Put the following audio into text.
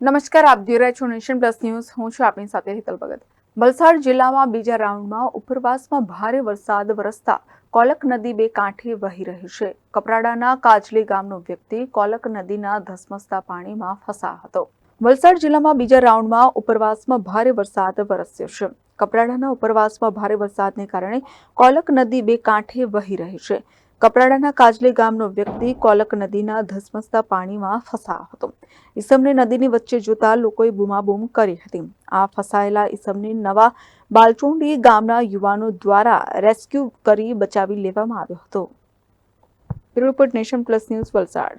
નમસ્કાર, આપ જોઈ રહ્યા છો નેશન પ્લસ ન્યૂઝ. હું છું આપની સાથે હિતલ ભગત. વલસાડ જિલ્લામાં બીજા રાઉન્ડમાં ઉપરવાસમાં ભારે વરસાદ વરસતા કોલક નદી બે કાંઠે વહી રહી છે. કપરાડાના કાજલી ગામનો વ્યક્તિ કોલક નદીના ધસમસતા પાણીમાં ફસાયો હતો. વલસાડ જિલ્લામાં બીજા રાઉન્ડમાં ઉપરવાસમાં ભારે વરસાદ વરસ્યો છે. કપરાડાના ઉપરવાસમાં ભારે વરસાદને કારણે કોલક નદી બે કાંઠે વહી રહી છે. કપરાડાના કાજલી ગામનો વ્યક્તિ કોલક નદીના ધસમસતા પાણીમાં ફસાયો હતો. ઈસમને નદીની વચ્ચે જોતા લોકોએ બૂમાબૂમ કરી હતી. આ ફસાયેલા ઈસમને નવા બાલચુંડી ગામના યુવાનો દ્વારા રેસ્ક્યુ કરી બચાવી લેવામાં આવ્યો હતો. Report nation plus news Valsad.